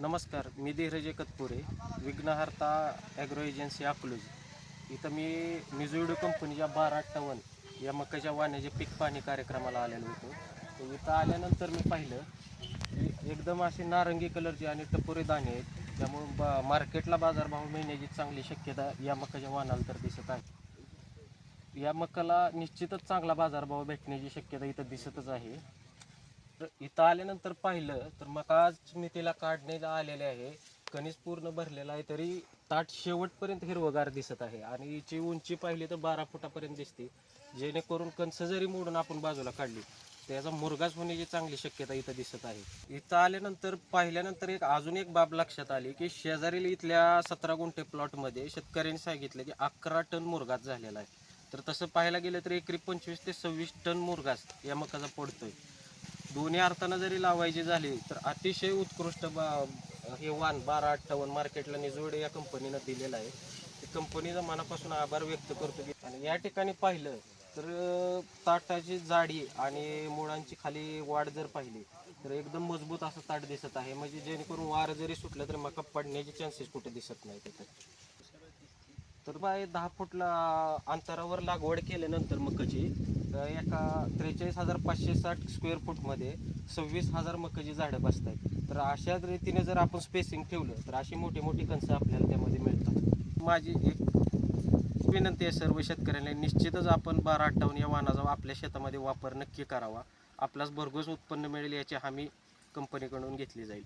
नमस्कार मी धीरज एकतपुरे विघ्नहर्ता agro agency Akluj. इथं मी मिझुडू कंपनीच्या बारा अठ्ठावन्न या मकाच्या वाण्याचे पीक पाणी कार्यक्रमाला आलेलो होतो. तर इथं आल्यानंतर मी पाहिलं की एकदम असे नारंगी कलरचे आणि टपोरे दाणे आहेत. त्यामुळे बा मार्केटला बाजारभाव मिळण्याची चांगली शक्यता या मकाच्या वाणाला तर दिसत आहे. या मकाला निश्चितच चांगला बाजारभाव भेटण्याची शक्यता इथं दिसतच आहे. तर इथं आल्यानंतर पाहिलं तर मग आज मी तिला काढण्याला आलेले आहे. कणीस पूर्ण भरलेला आहे तरी ताट शेवटपर्यंत हिरवगार दिसत आहे. आणि हिची उंची पाहिली तर बारा फुटापर्यंत दिसते. जेणेकरून कणस जरी मोडून आपण बाजूला काढली त्याचा मुरगाच होण्याची चांगली शक्यता इथं दिसत आहे. इथं आल्यानंतर पाहिल्यानंतर एक अजून एक बाब लक्षात आली की शेजारील इथल्या सतरा गुंठे प्लॉटमध्ये शेतकऱ्यांनी सांगितलं की अकरा टन मुरगाच झालेला आहे. तर तसं पाहायला गेलं तर एकरी पंचवीस ते सव्वीस टन मुरगास या मकाचा पडतोय. दोन्ही अर्थानं जरी लावायची झाली तर अतिशय उत्कृष्ट बा हे वाण बारा अठ्ठावन्न मार्केटला निजोड या कंपनीनं दिलेलं आहे. ते कंपनीचा मनापासून आभार व्यक्त करतो की आणि या ठिकाणी पाहिलं तर ताटाची जाडी आणि मुळांची खाली वाढ जर पाहिली तर एकदम मजबूत असं ताट दिसत आहे. म्हणजे जेणेकरून वार जरी सुटलं तरी मका पडण्याचे चान्सेस कुठे दिसत नाही त्याच्यात. तर बाय दहा फुटला अंतरावर लागवड केल्यानंतर मकाची एका त्रेचाळीस हजार पाचशे साठ स्क्वेअर फूटमध्ये सव्वीस हजार मकाची झाडं बसत आहेत तर अशा रीतीने जर आपण स्पेसिंग ठेवलं तर अशी मोठी मोठी कणसं आपल्याला त्यामध्ये मिळतात. माझी एक विनंती आहे सर्व शेतकऱ्यांना निश्चितच आपण बारा अठ्ठावन्न या वाहनाचा आपल्या शेतामध्ये वापर नक्की करावा. आपल्यास भरघोस उत्पन्न मिळेल याची हमी कंपनीकडून घेतली जाईल.